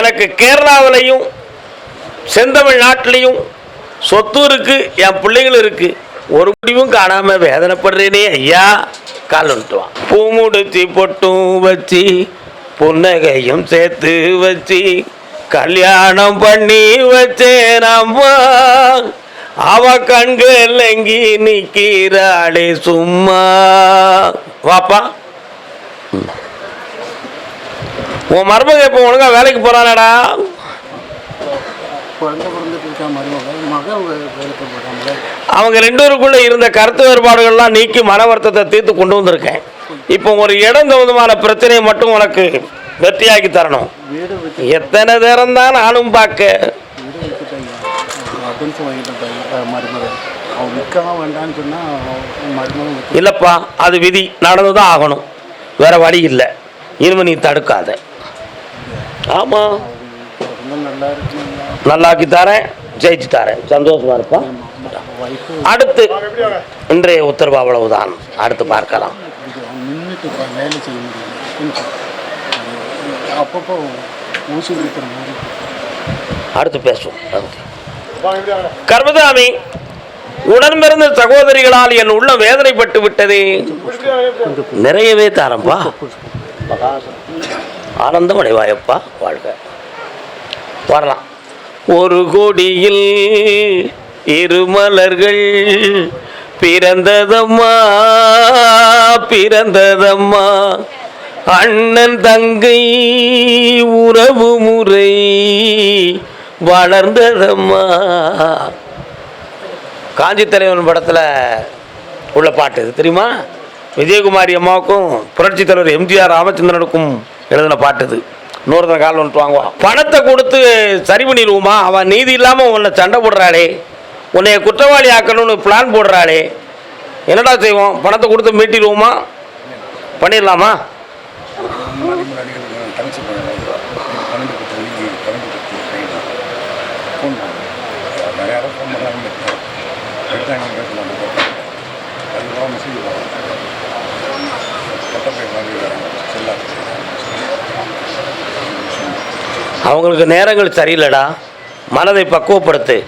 எனக்கு கேரளாவிலையும் செந்தமிழ் நாட்டிலையும் சொத்து இருக்கு என் பிள்ளைங்களும் இருக்குது ஒரு முடிவும் காணாமல் வேதனைப்படுறேனே ஐயா. கால் வந்துட்டுவான் பூ பொட்டும் வச்சு புன்னகையும் சேர்த்து வச்சு கல்யாணம் பண்ணி வச்சேன் அம்மா. அவ கண்கள் எங்கி நிற்கிறாளே சும்மா. வாப்பா. உன் மருமக இப்போ ஒழுங்கா வேலைக்கு போகிறாங்களே அவங்க ரெண்டு பேருக்குள்ள இருந்த கருத்து வேறுபாடுகள்லாம் நீக்கி மன வருத்தத்தை தீர்த்து கொண்டு வந்திருக்கேன். இப்போ ஒரு இடம் தகுந்தமான பிரச்சனையை மட்டும் உனக்கு வெற்றியாக்கி தரணும். எத்தனை நேரம் தான் நானும் பார்க்க? இல்லைப்பா அது விதி. நடந்து தான் ஆகணும். வேற வழி இல்லை. இனிமே நீ தடுக்காத. ஆமாம் நல்லாக்கி தரேன் ஜெயிச்சு தரேன். சந்தோஷமா இருப்பா. ஒய்ஃபு அடுத்து இன்றைய உத்தரவு அவ்வளவுதான். அடுத்து பார்க்கலாம். அடுத்து பேசுவோம். கர்மதாமி உடன் பிறந்த சகோதரிகளால் என் உள்ள வேதனைப்பட்டு விட்டதே. நிறையவே தாரம்பா ஆனந்தம் அடைவாயப்பா வாழ்க. வரலாம் ஒரு கொடியில் இருமலர்கள் பிறந்ததம்மா பிறந்ததம்மா. அண்ணன் தங்கை உறவு முறை வளர்ந்ததம்மா. காஞ்சி தலைவன் படத்தில் உள்ள பாட்டு இது தெரியுமா? விஜயகுமாரி அம்மாவுக்கும் புரட்சி தலைவர் எம்ஜிஆர் ராமச்சந்திரனுக்கும் எழுதின பாட்டு இது இன்னொருத்தன கால் வந்துட்டு வாங்குவான். பணத்தை கொடுத்து சரி பண்ணிடுவோமா? அவன் நீதி இல்லாமல் உன்னை சண்டை போடுறாளே. உன்னைய குற்றவாளி ஆக்கணும்னு பிளான் போடுறாளே. என்னடா செய்வோம்? பணத்தை கொடுத்து மீட்டிடுவோமா? பண்ணிடலாமா? முன்னாடி முன்னாடி தங்கச்சி பன்னெண்டு பத்து மணிக்கு பன்னெண்டு பத்து ட்ரெயின் ஃபோன் பண்ணாங்க நிறைய யாரும் ஃபோன் பண்ணாங்க எடுத்தாங்க பேசலாம் அதுக்கப்புறம் மெசேஜ் வரும் கட்டப்பை மாதிரி செல்லா அவங்களுக்கு நேரங்கள் சரியில்லைடா. மனதை பக்குவப்படுத்து.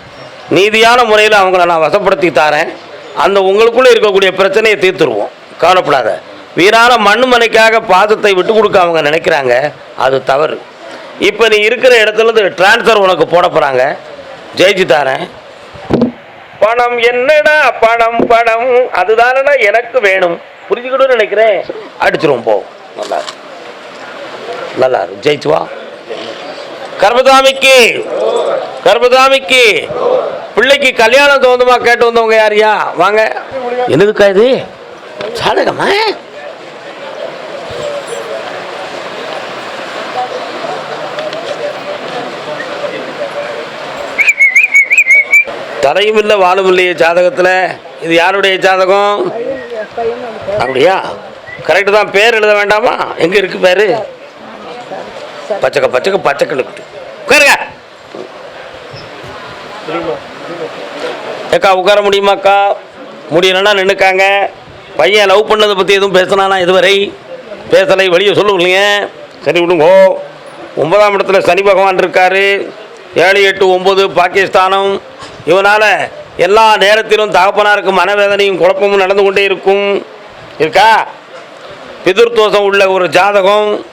நீதியான முறையில் அவங்கள நான் வசப்படுத்தி தாரேன். அந்த உங்களுக்குள்ளே இருக்கக்கூடிய பிரச்சனையை தீர்த்துருவோம். கவலைப்படாத. வீரான மண்ணு மனைக்காக பாதத்தை விட்டு கொடுக்க அவங்க நினைக்கிறாங்க. அது தவறு. இப்போ நீ இருக்கிற இடத்துலேருந்து டிரான்ஸ்ஃபர் உனக்கு போட போகிறாங்க ஜெயிச்சு தாரேன். பணம் என்னடா? பணம் பணம். அதுதானடா எனக்கு வேணும். புரிஞ்சுக்கணும்னு நினைக்கிறேன். அடிச்சிருவோம் போ. நல்லா நல்லா இருக்கும் வா கர்மதாமிக்கு கர்மதாமிக்கு. பிள்ளைக்கு கல்யாணம் தோந்தமா கேட்டு வந்தவங்க யாரியா வாங்க. என்னதுக்கா இது? சாதகமா? தலையும் இல்லை வாழும் இல்லையே ஜாதகத்தில். இது யாருடைய ஜாதகம்? அப்படியா? கரெக்டு தான் பேர் எழுத வேண்டாமா? எங்கே இருக்கு பேர்? பச்சைக்க பச்சக்க பச்சைக்கணுக்கிட்டு ஏக்கா உட்கார முடியுமாக்கா? முடியலன்னா நின்றுக்காங்க பையன் லவ் பண்ணதை பற்றி எதுவும் பேசினானா இதுவரை? பேசலை வெளியே சொல்லுங்க சரி விடுங்கோ. ஒன்பதாம் இடத்துல சனி பகவான் இருக்காரு. ஏழு எட்டு ஒம்பது பாகிஸ்தானம். இவனால் எல்லா நேரத்திலும் தகப்பனாருக்கு மனவேதனையும் குழப்பமும் நடந்து கொண்டே இருக்கும். இருக்கா? பிதுர்தோஷம் உள்ள ஒரு ஜாதகம்.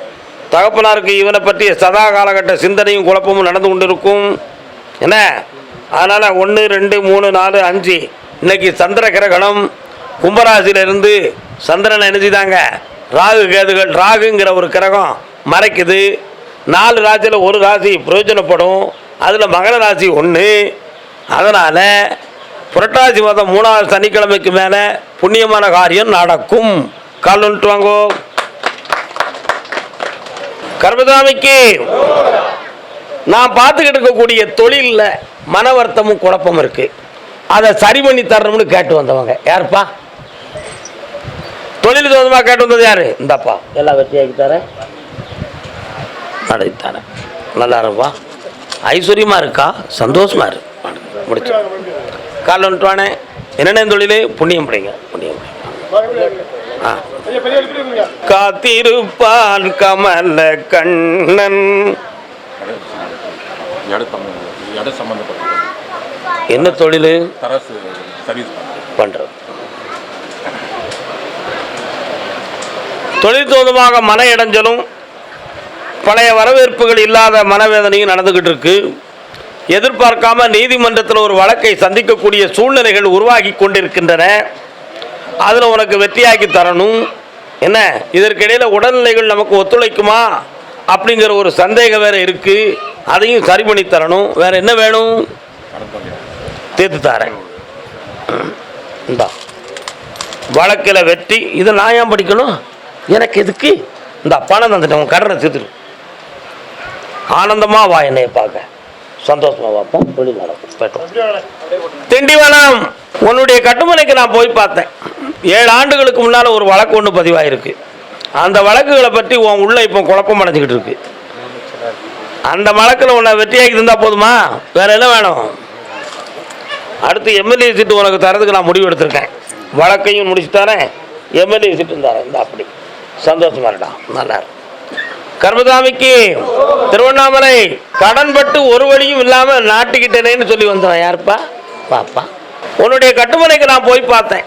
தகப்பனாருக்கு இவனை பற்றிய சதா காலகட்ட சிந்தனையும் குழப்பமும் நடந்து கொண்டிருக்கும். என்ன? அதனால் ஒன்று ரெண்டு மூணு நாலு அஞ்சு. இன்னைக்கு சந்திர கிரகணம் கும்பராசியிலிருந்து சந்திரனை நினைச்சுதாங்க. ராகு கேதுகள் ராகுங்கிற ஒரு கிரகம் மறைக்குது. நாலு ராசியில் ஒரு ராசி பிரயோஜனப்படும். அதில் மகர ராசி ஒன்று அதனால் புரட்டாசி மாதம் மூணாவது சனிக்கிழமைக்கு மேலே புண்ணியமான காரியம் நடக்கும். கால் வந்துட்டு வாங்கோ. கர்மசாமிக்கு நான் பார்த்துக்கிட்டு இருக்கக்கூடிய தொழிலில் மன வருத்தமும் குழப்பமும் இருக்கு. அதை சரி பண்ணி தரணும்னு கேட்டு வந்தவங்க. யாருப்பா? தொழில் சொந்தமாக கேட்டு வந்தது யாரு? இந்தாப்பா. எல்லாம் வெற்றியாக்கி தரேன் நடத்தி தரேன் நல்லா இருப்பா. ஐஸ்வர்யமா இருக்கா? சந்தோஷமா இரு. முடிச்சு. காலைல வந்துட்டுவானே என்னென்ன தொழிலே? புண்ணியம் பிடிங்க. புண்ணியம் ஆ. காத்திருப்பான் கமல கண்ணன் இட சம்மந்தப்பட்ட என்ன தொழில்? தரசு சர்வீஸ் பண்ணுறது தொழில் தோதுமாக மன இடைஞ்சலும் பழைய வரவேற்புகள் இல்லாத மனவேதனையும் நடந்துக்கிட்டு இருக்கு எதிர்பார்க்காம நீதிமன்றத்தில் ஒரு வழக்கை சந்திக்கக்கூடிய சூழ்நிலைகள் உருவாகி கொண்டிருக்கின்றன. அதில் உனக்கு வெற்றியாக்கி தரணும். என்ன? இதற்கிடையில் உடல்நிலைகள் நமக்கு ஒத்துழைக்குமா? அப்படிங்கிற ஒரு சந்தேகம் வேற இருக்கு. அதையும் சரி பண்ணி தரணும். வேற என்ன வேணும்? தீர்த்து தரேன். இந்தா. வழக்கில் வெற்றி இதை நான் ஏன் படிக்கணும்? எனக்கு எதுக்கு? இந்த பணம் தந்துட்டேன் உன் கடனை தீர்த்துடும் ஆனந்தமாக வா என்னைய பார்க்க. சந்தோஷமாக பார்ப்போம் தொழில் நடக்கும் திண்டிவனம் உன்னுடைய கட்டுமனைக்கு நான் போய் பார்த்தேன். ஏழு ஆண்டுகளுக்கு முன்னால் ஒரு வழக்கு ஒன்று பதிவாயிருக்கு. அந்த வழக்குகளை பற்றி உன் உள்ள இப்போ குழப்பம் அடைஞ்சிக்கிட்டு இருக்கு. அந்த வழக்கில் உன்னை வெற்றியாக்கி இருந்தால் போதுமா? வேற என்ன வேணும்? அடுத்து எம்எல்ஏ சீட்டு உனக்கு தரதுக்கு நான் முடிவு எடுத்திருக்கேன். வழக்கையும் முடிச்சு தரேன். எம்எல்ஏ சீட்டும் தரேன். இந்த அப்படி. சந்தோஷமா இருடா. நல்லா இரு. கர்மசாமிக்கு திருவண்ணாமலை கடன்பட்டு ஒரு வழியும் இல்லாமல் நாட்டுக்கிட்டேனேன்னு சொல்லி வந்தவன் யாருப்பா? பாப்பா. உன்னுடைய கட்டுமனைக்கு நான் போய் பார்த்தேன்.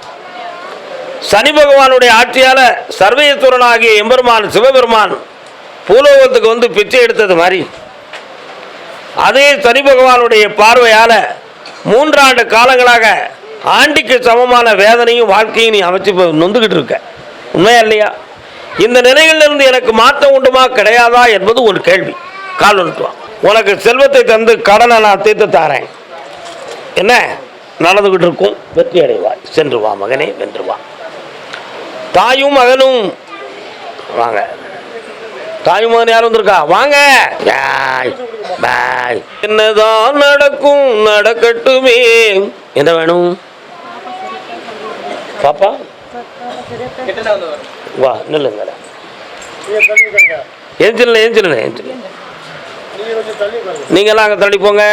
சனி பகவானுடைய ஆட்சியால் சர்வேஸ்வரன் ஆகிய எம்பெருமான் சிவபெருமான் பூலோகத்துக்கு வந்து பிச்சை எடுத்தது மாதிரி. அதே சனி பகவானுடைய பார்வையால் மூன்றாண்டு காலங்களாக ஆண்டிக்கு சமமான வேதனையும் வாழ்க்கையும் நீ அமைச்சு நொந்துக்கிட்டு இருக்க. உண்மையா இல்லையா? இந்த நிலையிலிருந்து எனக்கு மாற்றம் உண்டுமா கிடையாதா என்பது ஒரு கேள்வி. கால் வந்துட்டு வா. உனக்கு செல்வத்தை தந்து கடனை நான் தீர்த்து தாரேன். என்ன? நடந்துகிட்டு இருக்கும். வெற்றி அடைவாய். சென்று வா மகனே வென்று வா. தாயும் மகனும் வாங்க. தாயும் மகன் யாரும் வந்திருக்கா? வாங்க. பாய். என்னதான் நடக்கும் நடக்கட்டுமே. என்ன வேணும்? பாப்பா? வா நில்லுங்க ஏஞ்சில் ஏஞ்சில் ஏஞ்சில் நீங்களாம் அங்கே தள்ளி போங்க.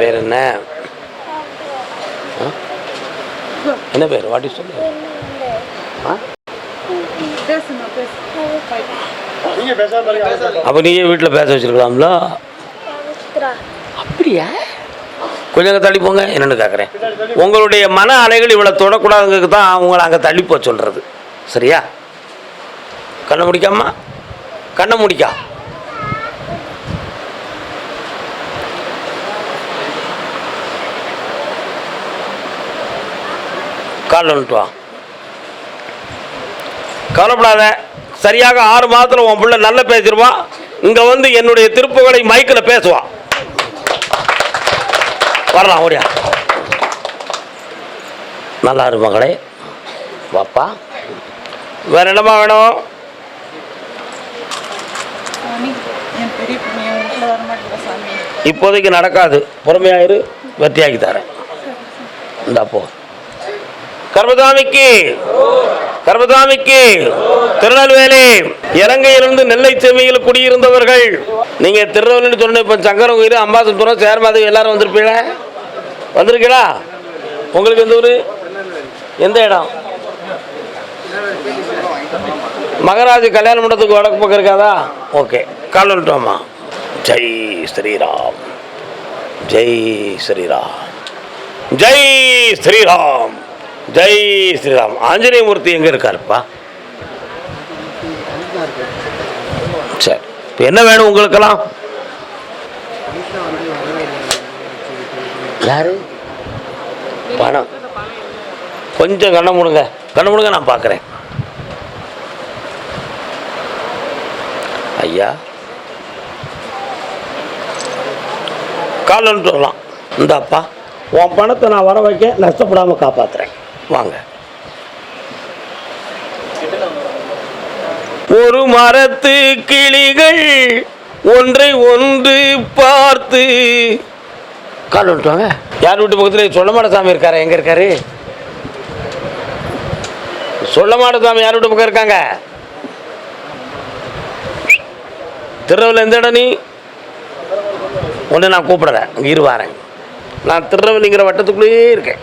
பேர் என்ன? என்ன பேர்? வாட்டி சொல்லு ஆ? அப்போ நீயே வீட்டில் பேச வச்சிருக்கலாம்ல? அப்படியா? கொஞ்சம் அங்கே தள்ளி போங்க. என்னென்னு கேட்குறேன் உங்களுடைய மன அலைகள் இவ்வளோ தொடக்கூடாதுங்கிறது தான் உங்களை அங்கே தள்ளி போக சொல்கிறது சரியா? கண்ணை முடிக்காமா? கண்ணை முடிக்கா. கால் வந்துட்டு வா. கவலைப்படாத. சரியாக ஆறு மாதத்தில் உன் பிள்ளை நல்லா பேசிடுவான் இங்கே வந்து என்னுடைய திருப்புகளை மைக்கில் பேசுவான் வரலாம் ஓடியா. நல்லா இரு மகளே வாப்பா. வேற என்னம்மா வேணும்? இப்போதைக்கு நடக்காது. பொறுமையாயிரு வெற்றியாக்கி தரேன். இந்தா போ. கர்மதாமிக்கு கர்மதாமிக்கு திருநெல்வேலி இலங்கையிலிருந்து நெல்லை செம்மியில் குடியிருந்தவர்கள். நீங்க திருநெல்வேலி சொன்ன இப்போ சங்கரம் கோயில் அம்பாசத்துரம் சேர்மாதவி எல்லாரும் வந்திருப்பீங்க வந்திருக்கீங்களா? உங்களுக்கு எந்த ஊர்? எந்த இடம்? மகராஜ் கல்யாண மண்டபத்துக்கு வடக்கு பக்கம் இருக்காதா? ஓகே கால் வந்துட்டோம்மா ஜெய் ஸ்ரீராம். ஜெய் ஸ்ரீராம். ஜெய் ஸ்ரீராம். ஜெய் ஸ்ரீராம். ஆஞ்சநேயமூர்த்தி எங்கே இருக்காருப்பா? சரி. இப்போ என்ன வேணும் உங்களுக்கெல்லாம்? யாரு? பணம். கொஞ்சம் கண்ணை முடுங்க. கண்ணை முடுங்க நான் பார்க்குறேன் ஐயா. காலன்னு சொல்லலாம் இந்தாப்பா. உன் பணத்தை நான் வர வைக்க நஷ்டப்படாமல் காப்பாற்றுறேன் வாங்க. ஒரு மரத்து கிளிகள் ஒன்றை ஒன்று பார்த்து. கால் வந்துட்டு வாங்க. யார் வீட்டு பக்கத்தில்? சொல்லமாட சாமி இருக்காரு? எங்கே இருக்காரு? சொல்லமாட சாமி யார் வீட்டு பக்கம் இருக்காங்க? திருநெல்வேலி எந்த இடம் நீ? ஒன்று நான் கூப்பிடுறேன் அங்கே இரு வாரேன். நான் திருநெல்வேலிங்கிற வட்டத்துக்குள்ளேயே இருக்கேன்.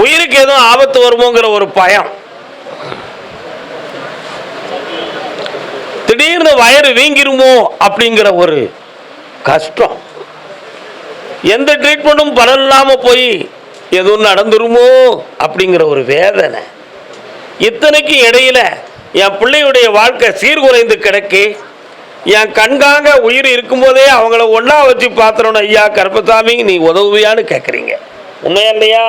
உயிருக்கு எதுவும் ஆபத்து வருமோங்கிற ஒரு பயம். திடீர்னு வயறு வீங்கிருமோ அப்படிங்கிற ஒரு கஷ்டம். எந்த ட்ரீட்மெண்ட்டும் பலன் இல்லாமல் போய் எதுவும் நடந்துருமோ அப்படிங்கிற ஒரு வேதனை. இத்தனைக்கு இடையில என் பிள்ளையுடைய வாழ்க்கை சீர்குலைந்து கிடக்கு. என் கண்காங்க உயிர் இருக்கும்போதே அவங்கள ஒன்றா வச்சு பார்த்துறோம் ஐயா கருப்பசாமி நீ உதவுவியான்னு கேட்குறீங்க உண்மையா இல்லையா?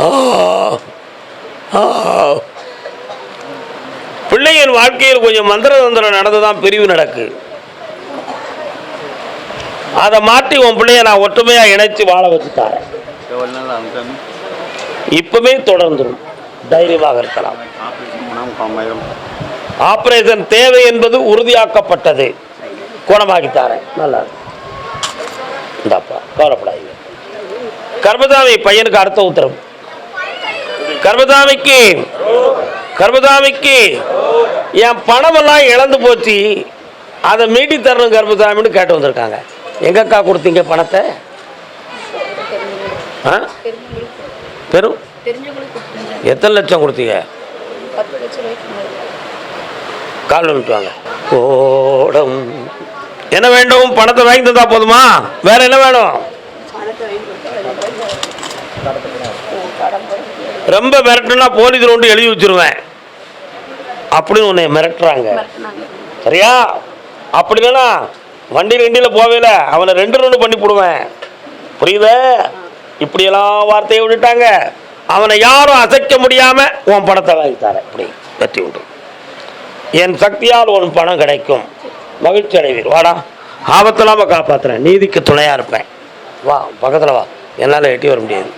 ஆ. ஆ. பிள்ளையின் வாழ்க்கையில் கொஞ்சம் மந்திர தந்திரம் நடந்துதான் பிரிவு நடக்கு. அதை மாற்றி உன் பிள்ளைய நான் ஒற்றுமையா இணைச்சு வாழ வச்சு தரேன் எவ்வளோ நாள் ஆகும் இப்பவே தொடர்ந்துடும் தைரியமாக இருக்கலாம் ஆபரேஷன் தேவை என்பது உறுதியாக்கப்பட்டது. குணமாக்கி தரேன் நல்லா. இந்தாப்பா கவலைப்படாதீங்க. கர்மதாமி பையனுக்கு அடுத்த உத்தரவு. கர்மதாமிக்கு கர்மதாமிக்கு என் பணமெல்லாம் இழந்து போச்சு. அதை மீட்டி தரணும் கர்மசாமின்னு கேட்டு வந்திருக்காங்க. எங்கக்கா கொடுத்தீங்க பணத்தை? ஆ? பெரும். எத்தனை லட்சம் கொடுத்தீங்க. கால் வாங்க. ஓடம் என்ன வேண்டும்? பணத்தை வாங்கி தந்தா போதுமா? வேற என்ன வேணும்? ரொம்ப மிரட்டுனா போலீஸ் ரோண்டு எழுதி வச்சிருவேன். அப்படின்னு உன்னை மிரட்டுறாங்க. சரியா? அப்படி இல்லைனா வண்டி ரெண்டியில் போவேல அவனை ரெண்டு ரெண்டு பண்ணி போடுவேன். புரியுதா? இப்படியெல்லாம் வார்த்தையை விட்டுட்டாங்க. அவனை யாரும் அசைக்க முடியாம உன் பணத்தை வாங்கி தரேன். இப்படி வெற்றி விட்டு என் சக்தியால் உன் பணம் கிடைக்கும். மகிழ்ச்சி அடைவீர். வாடா. ஆபத்தில்லாம காப்பாற்றுறேன் நீதிக்கு துணையாக இருப்பேன். வா பக்கத்தில் வா. என்னால் எட்டி வர முடியாது.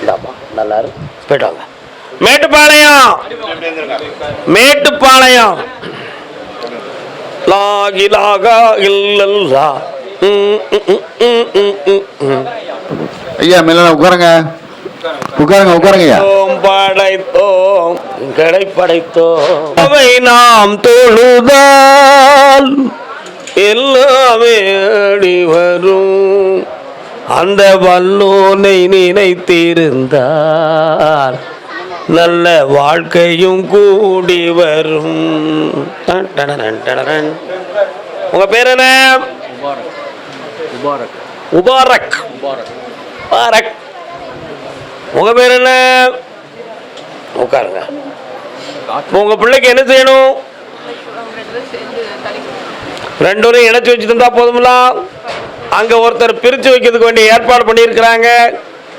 இந்தாப்பா நல்லா இரு. போயிட்டு வாங்க. மேட்டுப்பாளையம். மேட்டுப்பாளையம். லாகி லாகா இல்லல்லா ம், ம், ம், ம், ம், ஐயா மேல உட்காருங்க. உட்காருங்க உட்காருங்க படைத்தோம் கடை படைத்தோம். அவை நாம் தொழுதால் எல்லாமே அடி வரும். அந்த வல்லோனை நினைத்திருந்தால் நல்ல வாழ்க்கையும் கூடி வரும். உங்க பேர் என்ன? முபாரக். உபாரக் உபாரக் உங்க பேர் என்ன? உட்காருங்க. உங்க பிள்ளைக்கு என்ன செய்யணும்? ரெண்டு பேரும் இணைச்சு வச்சு தந்தா போதுமில்ல அங்க ஒருத்தர் பிரிச்சு வைக்கிறதுக்கு வேண்டிய ஏற்பாடு பண்ணியிருக்கிறாங்க.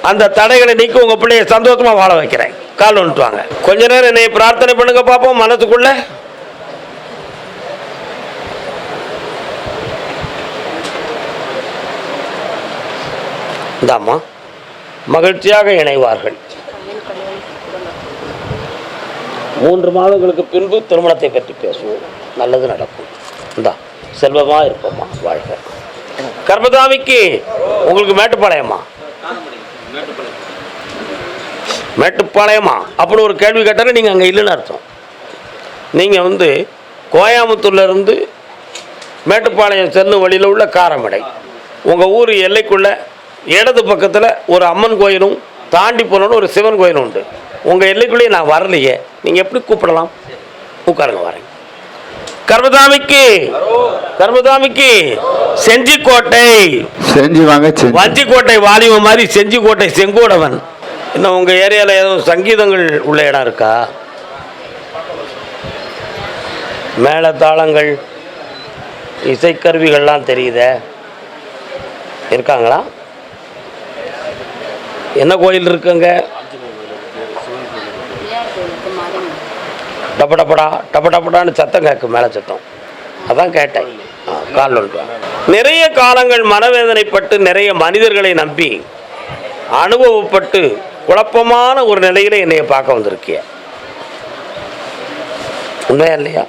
அந்த தடைகளை நீக்கி உங்க பிள்ளைய சந்தோஷமா வாழ வைக்கிறேன். கால் வந்துட்டு வாங்க. கொஞ்ச நேரம் என்னை பிரார்த்தனை பண்ணுங்க பார்ப்போம் மனசுக்குள்ள. இந்தாம்மா. மகிழ்ச்சியாக இணைவார்கள். மூன்று மாதங்களுக்கு பின்பு திருமணத்தை பற்றி பேசுவோம். நல்லது நடக்கும். இந்தா செல்வமா இருப்போம்மா வாழ்க. கர்மதாமிக்கு உங்களுக்கு மேட்டுப்பாளையமா? மேட்டுப்பாளையமா? அப்படின்னு ஒரு கேள்வி கேட்டாலும் நீங்கள் அங்கே இல்லைன்னு அர்த்தம். நீங்கள் வந்து கோயம்புத்தூர்லேருந்து மேட்டுப்பாளையம் செல்லும் வழியில் உள்ள காரமடை. உங்கள் ஊர் எல்லைக்குள்ளே இடது பக்கத்தில் ஒரு அம்மன் கோயிலும் தாண்டி போனோன்னு ஒரு சிவன் கோயிலும் உண்டு. உங்கள் எல்லைக்குள்ளேயே நான் வரலையே. நீங்கள் எப்படி கூப்பிடலாம்? உட்காருங்க வரேன் கர்மதாமிக்கு கர்மதாமிக்கு செஞ்சிக்கோட்டை. செஞ்சு வாங்க செஞ்சு. வஞ்சிக்கோட்டை வாலிப மாதிரி செஞ்சிக்கோட்டை செங்கோடவன். இன்னும் உங்கள் ஏரியாவில் எதுவும் சங்கீதங்கள் உள்ள இடம் இருக்கா? மேளதாளங்கள் இசைக்கருவிகள்லாம் தெரியுதே. இருக்காங்களா? என்ன கோயில் இருக்குங்க? டப்ப டப்படா டப்ப டப்படான்னு சத்தம் கேட்கும் மேலே சத்தம். அதான் கேட்டேன். கால் நிறைய காலங்கள் மனவேதனைப்பட்டு நிறைய மனிதர்களை நம்பி அனுபவப்பட்டு குழப்பமான ஒரு நிலையில என்னைய பார்க்க வந்திருக்கிய. உண்மையா இல்லையா?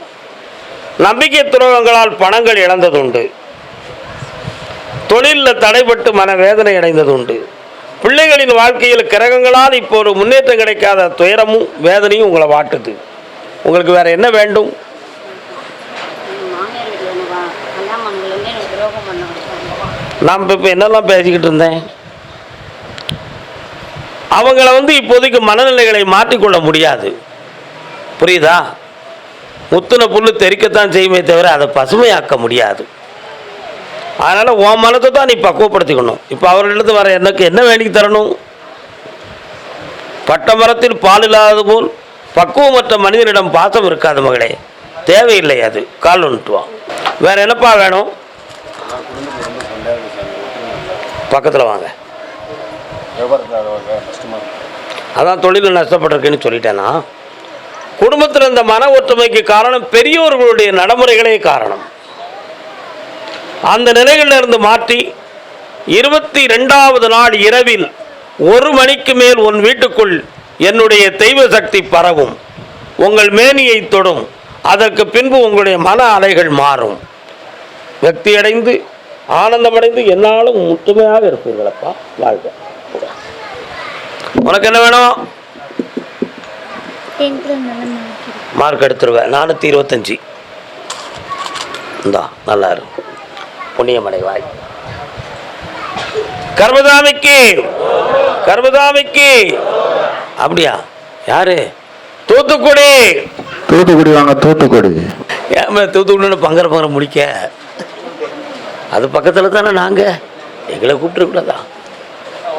நம்பிக்கை துரோகங்களால் பணங்கள் இழந்ததுண்டு. தொழிலில் தடைப்பட்டு மனவேதனை அடைந்தது உண்டு பிள்ளைகளின் வாழ்க்கையில் கிரகங்களால் இப்போ ஒரு முன்னேற்றம் கிடைக்காத துயரமும் வேதனையும் உங்களை வாட்டுது. உங்களுக்கு வேற என்ன வேண்டும்? நாம் இப்போ என்னெல்லாம் பேசிக்கிட்டு இருந்தேன்? அவங்கள வந்து இப்போதைக்கு மனநிலைகளை மாற்றிக்கொள்ள முடியாது. புரியுதா? முத்துன புல் தெறிக்கத்தான் செய்யுமே தவிர அதை பசுமையாக்க முடியாது. அதனால் உன் மனத்தை தான் நீ பக்குவப்படுத்திக்கணும். இப்போ அவர்களிடத்து வர எனக்கு என்ன வேண்டி தரணும்? பட்ட மரத்தில் பால் இல்லாதது போல் பக்குவமற்ற மனிதனிடம் பாசம் இருக்காது மகளே. தேவையில்லை அது. கால் ஒன்றுவான் வேறு என்னப்பா வேணும்? பக்கத்தில் வாங்க. அதான் தொழில் நஷ்டப்பட்டிருக்குன்னு சொல்லிட்டேனா? குடும்பத்தில் இந்த மன ஒற்றுமைக்கு காரணம் பெரியோர்களுடைய நடைமுறைகளே காரணம். அந்த நிலைகளில் இருந்து மாற்றி இருபத்தி ரெண்டாவது நாள் இரவில் ஒரு மணிக்கு மேல் உன் வீட்டுக்குள் என்னுடைய தெய்வ சக்தி பரவும். உங்கள் மேனியை தொடும். அதற்கு பின்பு உங்களுடைய மன அலைகள் மாறும். வெக்தியடைந்து ஆனந்தமடைந்து என்னாலும் முற்றுமையாக இருப்பீர்களப்பா. வாழ்க. உனக்கு என்ன வேணும்? மார்க் எடுத்துருவேன் நானூற்றி இருபத்தஞ்சி. இந்தா நல்லா இருக்கு. புண்ணியமடைவாய். கர்மதாமிக்கு கர்மதாமிக்கு. அப்படியா? யாரு? தூத்துக்குடி. தூத்துக்குடி வாங்க தூத்துக்குடி. ஏன் தூத்துக்குடின்னு பங்கர பங்கர முடிக்க? அது பக்கத்தில் தானே நாங்கள் எங்களை கூப்பிட்டுருக்கூடாதா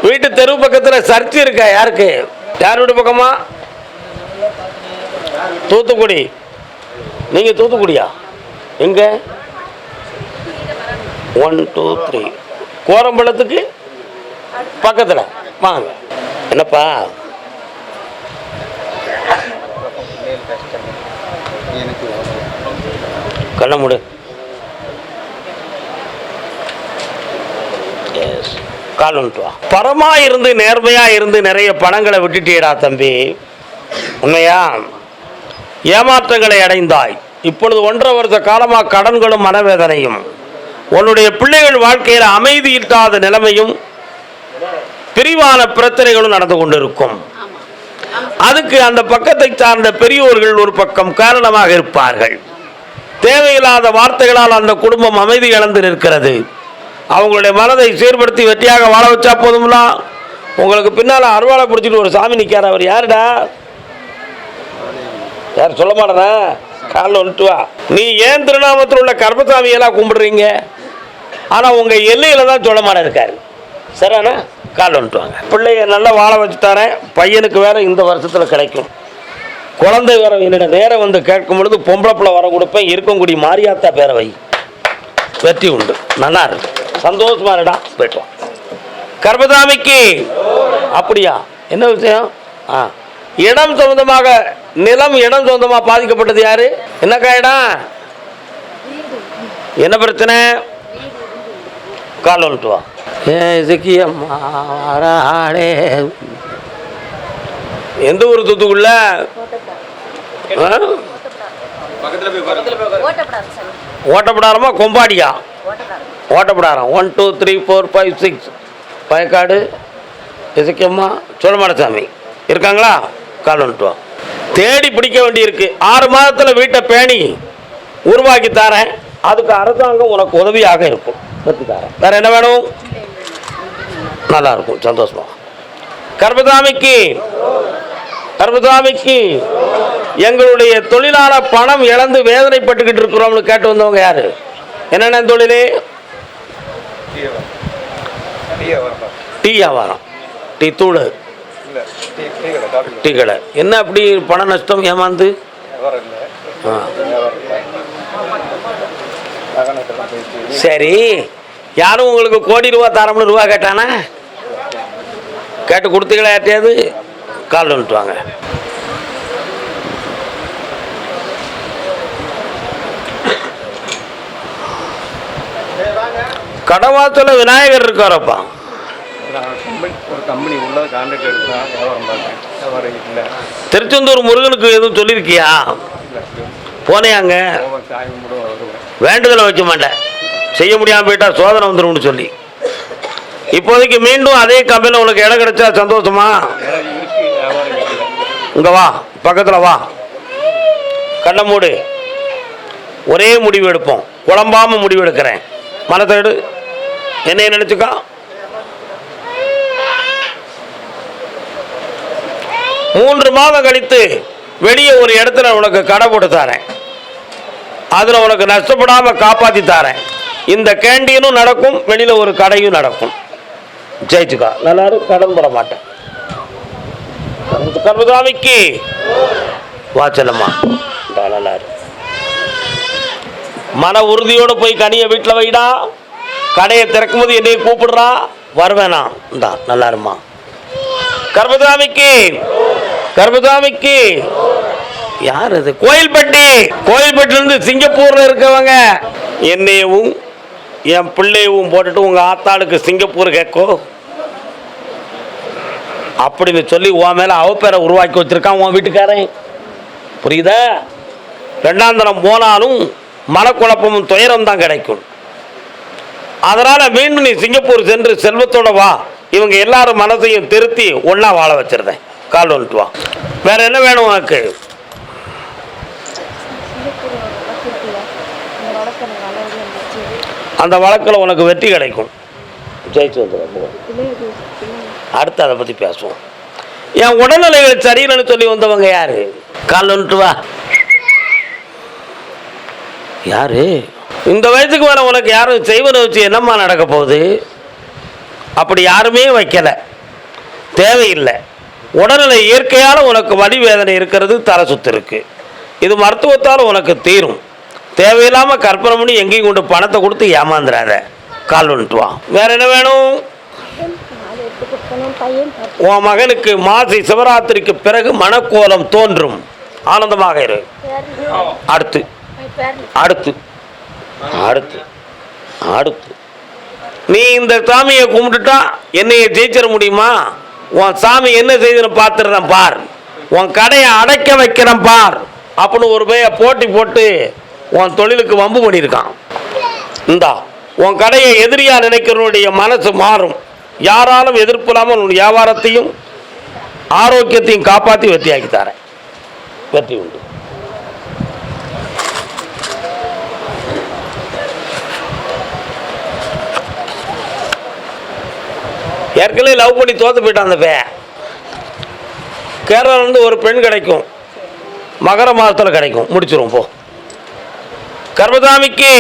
வீட்டு தெரு பக்கத்தில் சர்ச் இருக்கா யாருக்கு? யார் வீட்டு பக்கமா? தூத்துக்குடி. நீங்கள் தூத்துக்குடியா? எங்க? ஒன் டூ த்ரீ கோரம்பளத்துக்கு பக்கத்தில். வாங்க. என்னப்பா? கண்ண முடு. கால் பரமா இருந்து நேர்மையா இருந்து நிறைய பணங்களை விட்டுட்டீடா தம்பி. உண்மையா? ஏமாற்றங்களை அடைந்தாய். இப்பொழுது ஒன்றரை வருஷ காலமா கடன்களும் மனவேதனையும். உன்னுடைய பிள்ளைகள் வாழ்க்கையில் அமைதி இல்லாத நிலைமையும் பிரிவான பிரச்சனைகளும் நடந்து கொண்டிருக்கும். அதுக்கு அந்த பக்கத்தை சார்ந்த பெரியோர்கள் ஒரு பக்கம் காரணமாக இருப்பார்கள். தேவையில்லாத வார்த்தைகளால் அந்த குடும்பம் அமைதி இழந்து நிற்கிறது. அவங்களுடைய மனதை சீர்படுத்தி வெற்றியாக வாழ வச்சா போதும்னா உங்களுக்கு பின்னால் அருவாளை பிடிச்சிட்டு ஒரு சாமி நிற்கிறார் அவர். யாருடா? யார் சொல்ல மாட்டேனா காலில் வந்துட்டு வா. நீ ஏன் திருநாமத்தில் உள்ள கர்மசாமியெல்லாம் கும்பிடுறீங்க? ஆனால் உங்கள் எல்லையில் தான் சொல்ல இருக்கார். சரிண்ணா கால் வந்துட்டு வாங்க. பிள்ளைய நல்லா வாழ வச்சு தரேன் பையனுக்கு வேறு இந்த வருஷத்தில் கிடைக்கும். குழந்தை வேற என்னிடம் நேரம் வந்து கேட்கும் பொழுது பொம்பளை பிள்ளை வர கொடுப்பேன் இருக்கக்கூடிய மாரியாத்தா பேரவை வெற்றி உண்டு. நல்லா இருக்கு. சந்தோஷமா இருடா. போயிட்டோம் கர்பதாமிக்கு கர்மதாமிக்கு அப்படியா? என்ன விஷயம்? ஆ. இடம் சொந்தமாக நிலம் இடம் சொந்தமாக பாதிக்கப்பட்டது யாரு? என்னக்கா இடம்? என்ன பிரச்சனை? கால் வந்துட்டு வா ஏ இசக்கியம்மா வாராளே எந்த ஊர் தூத்துக்குள்ள ஓட்டப்படாரமா கொம்பாடியா Ottapidaram one two three four five six பயக்காடு Isakkiamma Solamadasamy இருக்காங்களா கால் வந்துட்டு வா தேடி பிடிக்க வேண்டியிருக்கு ஆறு மாதத்தில் வீட்டை பேணி உருவாக்கி தரேன் அதுக்கு அரசாங்கம் உனக்கு உதவியாக இருக்கும் கற்று தரேன் வேற என்ன வேணும்? நல்லா இருக்கும் சந்தோஷமா. கர்மதாமிக்கு கர்மதாமிக்கு எங்களுடைய தொழிலாளர் பணம் இழந்து வேதனைப்பட்டுக்கிட்டு இருக்கிறோம்னு கேட்டு வந்தவங்க யாரு? என்னென்ன தொழில்? டீ வியாபாரம். டீ தூள். டீ கடை. என்ன அப்படி பண நஷ்டம் ஏமாந்து. சரி. யாரும் உங்களுக்கு கோடி ரூபா தரம்னு ரூபா கேட்டானா? கேட்டு கொடுத்தீங்களா யார்ட்டையாவது? கால் வந்துட்டு வாங்க. கடவாத்துல விநாயகர் இருக்காரப்பா. திருச்செந்தூர் முருகனுக்கு எதுவும் சொல்லியிருக்கியா? போனேயாங்க வேண்டுதலை வைக்க மாட்டேன். செய்ய முடியாமல் போயிட்டா சோதனை வந்துரும்னு சொல்லி. இப்போதைக்கு மீண்டும் அதே கம்பெனியில் உனக்கு இடம் கிடைச்சா சந்தோஷமா? இங்கே இங்க வா பக்கத்தில் வா. கண்ணை மூடு. ஒரே முடிவு எடுப்போம். குழம்பாம முடிவு எடுக்கிறேன். மனத்தை எடு. என்னைய நினச்சிக்கோ. மூன்று மாதம் கழித்து வெளியே ஒரு இடத்துல உனக்கு கடை போட்டு தரேன். அதில் உனக்கு நஷ்டப்படாமல் காப்பாற்றி தரேன். இந்த கேண்டீனும் நடக்கும் வெளியில் ஒரு கடையும் நடக்கும். ஜெயிச்சுக்கா. நல்லா கடன் போட மாட்டேன். கர்மசாமிக்கு வாச்சலம்மா நல்லா மன உறுதியோடு போய் கனியை வீட்டில் வைடா. கடையை திறக்கும் போது என்னைய கூப்பிடுறா. வருவேனா? இந்தா நல்லா இருமா கர்மசாமிக்கு கர்மசாமிக்கு யார் அது? கோயில்பட்டி. கோயில்பட்டிலேருந்து சிங்கப்பூரில் இருக்கவங்க. என்னையவும் என் பிள்ளையவும் போட்டுட்டு உங்கள் ஆத்தாளுக்கு சிங்கப்பூர் கேட்கோ அப்படின்னு சொல்லி உன் மேலே அவ பேரை உருவாக்கி வச்சிருக்கான் உன் வீட்டுக்காரன். புரியுதா? ரெண்டாம் தரம் போனாலும் மனக்குழப்பமும் துயரம் தான் கிடைக்கும். அதனால மீண்டும் நீ சிங்கப்பூர் சென்று செல்வத்தோட வா. இவங்க எல்லாரும் மனசையும் திருத்தி ஒண்ணா வாழ வச்சிருந்தேன். கால் வந்துட்டு வா. வேற என்ன வேணும் உனக்கு? அந்த வழக்கில் உனக்கு வெற்றி கிடைக்கும். ஜெயிச்சு வந்துடும் அடுத்து அதை பற்றி பேசுவோம். என் உடல்நிலைகள் சரியில்லைன்னு சொல்லி வந்தவங்க யாரு? கால் வந்துட்டு வா. யாரு? இந்த வயசுக்கு மேலே உனக்கு யாரும் செய்வதை வச்சு என்னம்மா நடக்க போகுது? அப்படி யாருமே வைக்கல. தேவையில்லை. உடல்நிலை இயற்கையால் உனக்கு வலி வேதனை இருக்கிறது தலை சுத்து இருக்கு. இது மருத்துவத்தால் உனக்கு தீரும். தேவையில்லாமல் கற்பனை பண்ணி எங்கேயும் கொண்டு பணத்தை கொடுத்து ஏமாந்துடாத கால் வந்துட்டு வா. வேற என்ன வேணும்? உன் மகனுக்கு மாசி சிவராத்திரிக்கு பிறகு மனக்கோலம் தோன்றும். ஆனந்தமாக இரு. அடுத்து. அடுத்து. அடுத்து. அடுத்து. நீ இந்த சாமியை கும்பிட்டுட்டா என்னைய ஜெயிச்சிட முடியுமா? உன் சாமி என்ன செய்துன்னு பார்த்துடுறேன் பார். உன் கடையை அடைக்க வைக்கிறேன் பார். அப்படின்னு ஒரு பைய போட்டி போட்டு உன் தொழிலுக்கு வம்பு பண்ணியிருக்கான். இந்தா உன் கடையை எதிரியாக நினைக்கிறவனுடைய மனசு மாறும். யாராலும் எதிர்ப்பு இல்லாமல் உன் வியாபாரத்தையும் ஆரோக்கியத்தையும் காப்பாற்றி வெற்றியாக்கி தரேன். வெற்றி உண்டு. ஏற்கனவே லவ் பண்ணி தோத்து போயிட்டான் அந்த பையன். கேரளாவிலேருந்து ஒரு பெண் கிடைக்கும். மகர மாதத்தில் கிடைக்கும். முடிச்சிருவோம் போ. கர்மசாமிக்கு.